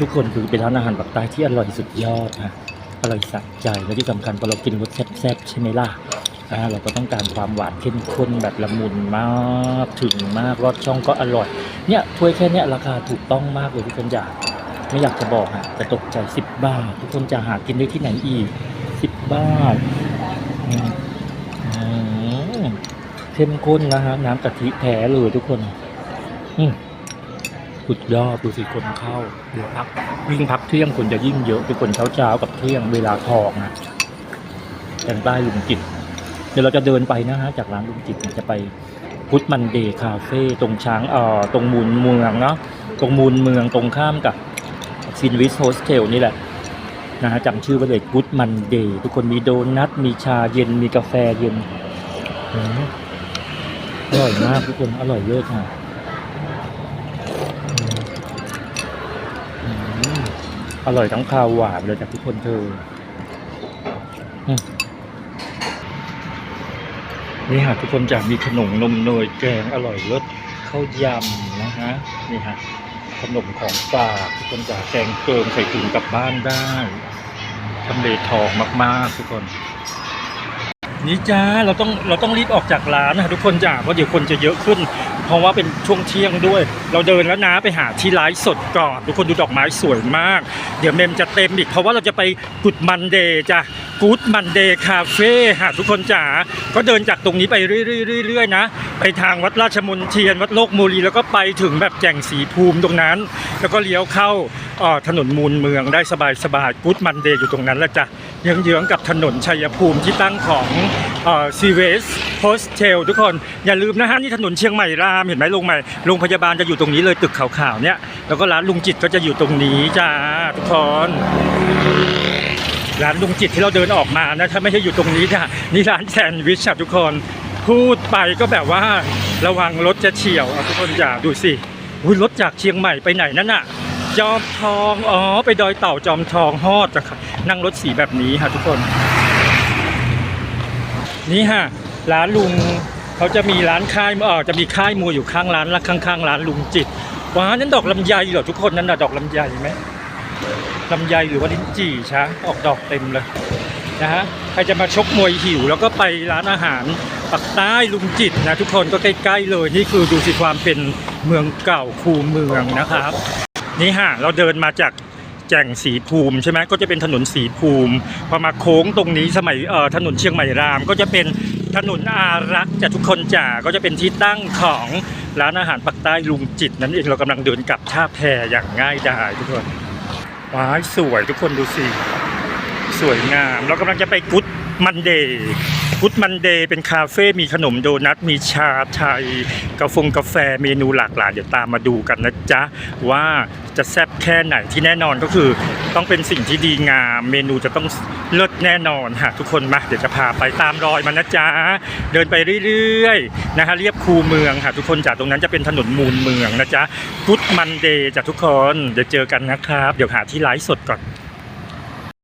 ทุกคนคือเป็นร้านอาหารปักใต้ที่อร่อยสุดยอดนะอร่อยสะใจและที่สำคัญพอเรากินรสแซ่บๆใช่ไหมล่ะอ่าเราก็ต้องการความหวานเข้มข้นแบบละมุนมากถึงมากรสช่องก็อร่อยเนี่ยถ้วยแค่เนี้ยราคาถูกต้องมากเลยทุกคนอยากไม่อยากจะบอกฮะแต่ตกใจ10บาททุกคนจะหากินได้ที่ไหนอีก10บาทเข้มข้นนะฮะน้ำกะทิแท้เลยทุกคน อืม สุดยอดดูสิคนเข้าเดี๋ยวพักวิ่งพักเที่ยงคนจะยิ่งเยอะทุกคนเช้าเช้ากับเที่ยงเวลาทองนะแตงใต้ลุงจิต เดี๋ยวเราจะเดินไปนะฮะจากร้านลุงจิตเนี่ยจะไปพุทธมันเดย์คาเฟ่ตรงช้างเอ่อตรงมูลเมืองเนาะตรงมูลเมืองตรงข้ามกับฟินวิสโฮสเทลนี่แหละนะฮะจำชื่อไว้เลยพุทธมันเดย์ทุกคนมีโดนัทมีชาเย็นมีกาแฟเย็นอืมอร่อยมากทุกคนอร่อยเลิศค่ะ อร่อยทั้งคาวหวานเลยจากทุกคนเธอ นี่ฮะทุกคนจะมีขนมนมเนยแกงอร่อยรสข้าวยำนะฮะนี่ฮะขนมของฝากทุกคนจะแกงเกิมใส่ถุงกลับบ้านได้ทำเลทองมาก ๆ ทุกคน นี่จ้าเราต้องเราต้องรีบออกจากร้านนะทุกคนจ้าเพราะเดี๋ยวคนจะเยอะขึ้น เพราะว่าเป็นช่วงเที่ยงด้วย เราเดินแล้วนะไปหาที่ไลฟ์สดก่อนทุกคนดูดอกไม้สวยมาก เดี๋ยวเมมจะเต็มอีกเพราะว่าเราจะไปกุดมันเดย์จ้า กู๊ดมันเดย์คาเฟ่ฮะทุกคนจ๋าก็เดินจากตรงนี้ไปเรื่อยๆๆนะ ไปทางวัดราชมนเทียน วัดโลกมูลีแล้วก็ไปถึงแบบแจ่งสีภูมิตรงนั้น แล้วก็เลี้ยวเข้าออถนนมูลเมืองได้สบายๆกู๊ดมันเดย์อยู่ตรงนั้นแหละจ้ะเยื้องๆกับถนนชัยภูมิที่ตั้งของซีเวสโฮสเทลทุกคนอย่าลืมนะฮะนี่ถนนเชียงใหม่รามเห็นไหมลงใหม่โรงพยาบาลจะอยู่ตรงนี้เลยตึกขาวๆเนี่ยแล้วก็ร้านลุงจิตก็จะอยู่ตรงนี้จ้าทุกคน ร้านลุงจิตที่เราเดินออกมานะถ้าไม่ใช่อยู่ตรงนี้ค่ะนี่ร้านแซนด์วิชค่ะทุกคนพูดไปก็แบบว่าระวังรถจะเฉียวทุกคนอย่าดูสิอุ้ยรถจากเชียงใหม่ไปไหนนั่นน่ะ จอมทองอ๋อไปดอยเต่าจอมทองฮอดจ้ะค่ะนั่งรถสีแบบนี้ค่ะทุกคน นี่ฮะร้านลุงเขาจะมีร้านค่ายเออจะมีค่ายมวยอยู่ข้างร้านและข้างๆร้านลุงจิตว้านั่นดอกลำไยเหรอทุกคนนั่นน่ะดอกลำไยไหม ลำไยหรือว่าลิ้นจี่ช้าออกดอกเต็มเลยนะฮะใครจะมาชกมวยหิว แล้วก็ไปร้านอาหารปักใต้ลุงจิตนะทุกคนก็ใกล้ๆเลยนี่คือดูสิความเป็นเมืองเก่าคูเมืองนะครับ นี่ฮะเราเดินมาจากแจ่งสีภูมิใช่ไหมก็จะเป็นถนนสีภูมิพอมาโค้งตรงนี้สมัยเอ่อถนนเชียงใหม่ราม ก็จะเป็นถนนอารักษ์จากทุกคนจ่าก็จะเป็นที่ตั้งของร้านอาหารปักใต้ลุงจิตนั่นเองเรากำลังเดินกลับท่าแพอย่างง่ายดายทุกคน ว้ายสวยทุกคนดูสิ สวยงาม เรากำลังจะไปกุ๊ด มันเดย์กุ๊ดมันเดย์เป็นคาเฟ่ มีขนมโดนัท มีชาไทยกาแฟกาแฟ เมนูหลากหลาย เดี๋ยวตามมาดูกันนะจ๊ะ ว่าจะแซ่บแค่ไหนที่แน่นอนก็คือต้องเป็นสิ่งที่ดีงาม เมนูจะต้องเลิศแน่นอนฮะทุกคนมา เดี๋ยวจะพาไปตามรอยมันนะจ๊ะ เดินไปเรื่อยๆนะฮะเรียบคูเมืองค่ะทุกคนจากตรงนั้นจะเป็นถนนมูลเมืองนะจ๊ะกุ๊ดมันเดย์จากทุกคน เดี๋ยวเจอกันนะครับ เดี๋ยวหาที่ไลฟ์สดก่อน